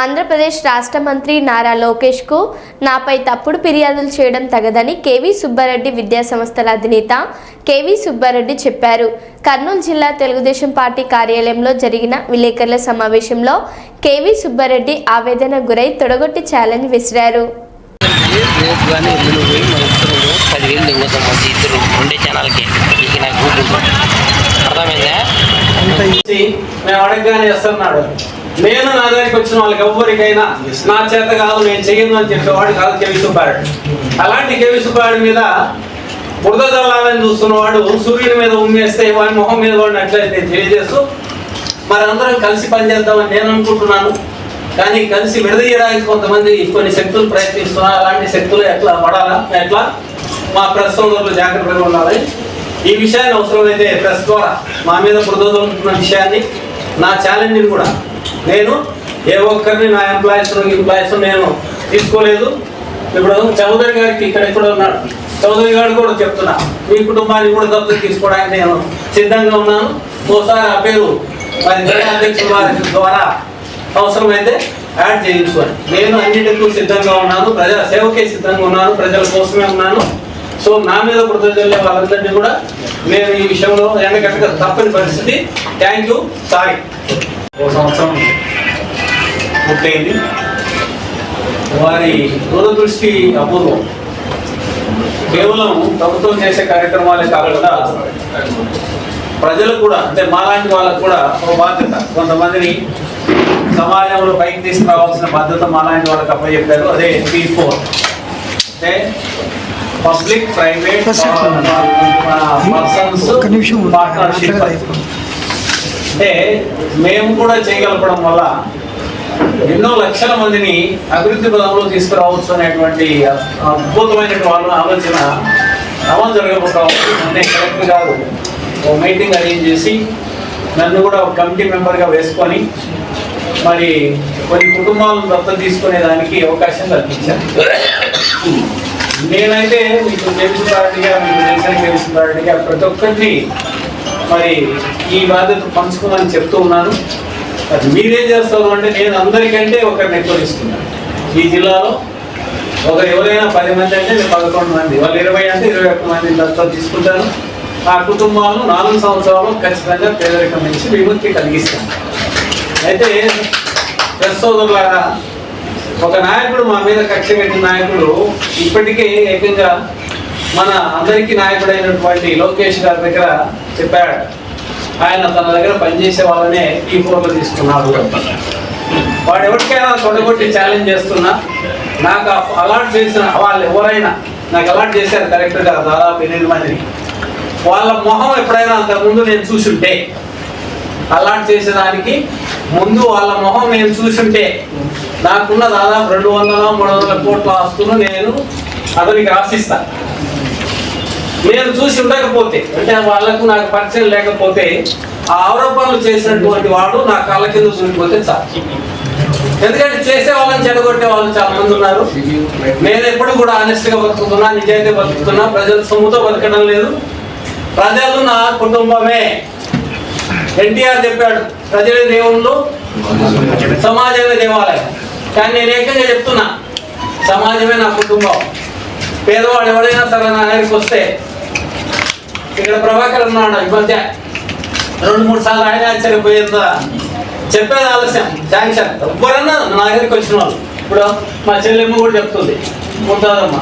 ఆంధ్రప్రదేశ్ రాష్ట్ర మంత్రి నారా లోకేష్కు నాపై తప్పుడు ఫిర్యాదులు చేయడం తగదని కేవీ సుబ్బారెడ్డి విద్యా సంస్థల అధినేత కేవీ సుబ్బారెడ్డి చెప్పారు. కర్నూలు జిల్లా తెలుగుదేశం పార్టీ కార్యాలయంలో జరిగిన విలేకరుల సమావేశంలో కేవీ సుబ్బారెడ్డి ఆవేదన గురై తొడగొట్టి ఛాలెంజ్ విసిరారు. అర్థమైందా మేము అడగగానే వస్తున్నాడు. నేను నా దగ్గరికి వచ్చిన వాళ్ళకి ఎవ్వరికైనా నా చేత కాదు నేను చెయ్యను అని చెప్పేవాడు కాదు కేవి సుబ్బారెడ్డి అలాంటి కేవి సుబ్బారెడ్డి మీద బురద జల్లాలని చూస్తున్నవాడు సూర్యుడి మీద ఉమ్మేస్తే వాడి మొహం మీద పడినట్లయితే తెలియజేస్తూ మరి అందరం కలిసి పనిచేద్దామని నేను అనుకుంటున్నాను. కానీ కలిసి విడదీయడానికి కొంతమంది కొన్ని శక్తులు ప్రయత్నిస్తున్నారు అలాంటి శక్తులు ఎట్లా పడాలా ఎట్లా? మా ప్రెస్ సోదరులు జాగ్రత్తగా ఉండాలి. ఈ విషయాన్ని అవసరమైతే ప్రెస్ ద్వారా మా మీద బురదలుతున్న విషయాన్ని నా ఛాలెంజ్ని కూడా నేను ఏ ఒక్కరిని నా ఎంప్లాయీస్ ఎంప్లాయీస్ నేను తీసుకోలేదు. ఇప్పుడు చౌదరి గారికి ఇక్కడ ఎక్కడ ఉన్నాడు. చౌదరి గారు కూడా చెప్తున్నా మీ కుటుంబాన్ని కూడా దత్తత తీసుకోవడానికి నేను సిద్ధంగా ఉన్నాను. ఓసారి ఆ పేరు మరి అధ్యక్షుల వారి ద్వారా అవసరమైతే యాడ్ చేయించుకోండి. నేను అన్నిటికీ సిద్ధంగా ఉన్నాను. ప్రజల సేవకే సిద్ధంగా ఉన్నాను. ప్రజల కోసమే ఉన్నాను. సో నా మీద కృతజ్ఞతలు చల్లే వాళ్ళందరినీ కూడా నేను ఈ విషయంలో ఎండగట్టక తప్పని పరిస్థితి. థ్యాంక్ యూ సారీ ఓ సంవత్సరం పూర్తయింది. వారి దూరదృష్టి అపూర్వం. కేవలం ప్రభుత్వం చేసే కార్యక్రమాలే కాకుండా ప్రజలు కూడా అంటే మాలాంటి వాళ్ళకు కూడా ఒక బాధ్యత. కొంతమందిని సమాజంలో పైకి తీసుకురావాల్సిన బాధ్యత మాలాంటి వాళ్ళకి అప్పచెప్పారు. అదే పీ ఫోర్ అంటే పబ్లిక్ ప్రైవేట్ నిమిషం ఉండు. పార్ట్నర్షిప్. అంటే మేము కూడా చేయగలపడం వల్ల ఎన్నో లక్షల మందిని అభివృద్ధి పదంలో తీసుకురావచ్చు అనేటువంటి అద్భుతమైన వాళ్ళ ఆలోచన అమలు జరగబోతా ఉంది మొన్నే కలెక్టర్ గారు ఓ మీటింగ్ అరేంజ్ చేసి నన్ను కూడా ఒక కమిటీ మెంబర్గా వేసుకొని మరి కొన్ని కుటుంబాలను దత్తత తీసుకునే దానికి అవకాశం కల్పించారు నేనైతే మీకు తెలుసుకున్నారటిగా మీకు తెలిసిన తెలుసుకున్నారటిగా ప్రతి ఒక్కరిని మరి ఈ బాధ్యత పంచుకోమని చెప్తూ ఉన్నాను. అది మీరేం చేస్తారు అంటే నేను అందరికంటే ఒకరిని ఎక్కువ ఇస్తున్నాను ఈ జిల్లాలో ఒకరు ఎవరైనా పది మంది అంటే నేను పదకొండు మంది వాళ్ళు ఇరవై అంటే ఇరవై ఒక్క మంది దత్తా తీసుకుంటాను. ఆ కుటుంబాలను నాలుగు సంవత్సరాలు ఖచ్చితంగా పేదరికం నుంచి విముక్తి కలిగిస్తాను. అయితే ప్రస్తుతం ఒక నాయకుడు మా మీద కక్ష కట్టిన నాయకుడు ఇప్పటికే ఏకంగా మన అందరికీ నాయకుడైనటువంటి లోకేష్ గారి దగ్గర చెప్పాడు. ఆయన తన దగ్గర పనిచేసే వాళ్ళనే ఈ ఫోన్లో తీసుకున్నాడు. వాడు ఎవరికైనా తొడగొట్టి ఛాలెంజ్ చేస్తున్నా నాకు అలాట్ చేసిన వాళ్ళు ఎవరైనా నాకు అలాట్ చేశారు కరెక్ట్గా దాదాపు ఎనిమిది మందిని వాళ్ళ మొహం ఎప్పుడైనా అంతకుముందు నేను చూసుంటే అలాట్ చేసేదానికి ముందు వాళ్ళ మొహం నేను చూసుంటే నాకున్న దాదాపు రెండు వందల మూడు వందల కోట్ల ఆస్తులు నేను అతనికి రాసిస్తా నేను చూసి ఉండకపోతే అంటే వాళ్ళకు నాకు పరిచయం లేకపోతే ఆ ఆరోపణలు చేసినటువంటి వాడు నా కాళ్ళ కింద చూసిపోతే చాలు. ఎందుకంటే చేసే వాళ్ళని చెడగొట్టే వాళ్ళు చాలా మంది ఉన్నారు. నేను ఎప్పుడు కూడా ఆనెస్ట్గా బతుకుతున్నా నిజాయితీ బతుకుతున్నా ప్రజల సొమ్ముతో బతకడం లేదు. ప్రజలు నా కుటుంబమే. ఎన్టీఆర్ చెప్పాడు ప్రజలే దేవుళ్ళు సమాజమే దేవాలయం. కానీ నేను ఏకంగా చెప్తున్నా సమాజమే నా కుటుంబం. పేదవాడు ఎవరైనా సరే నా దగ్గరికి వస్తే ఇక్కడ ప్రభాకర్ ఉన్నాడు ఈ మధ్య. రెండు మూడు సార్లు ఆయన ఆశ్చర్యపోయిందా చెప్పేది ఆలస్యం. శాంక్షన్ ఎవరన్నా నా దగ్గరికి వచ్చిన వాళ్ళు. ఇప్పుడు మా చెల్లెమ్మ కూడా చెప్తుంది. ఉంటాదమ్మా.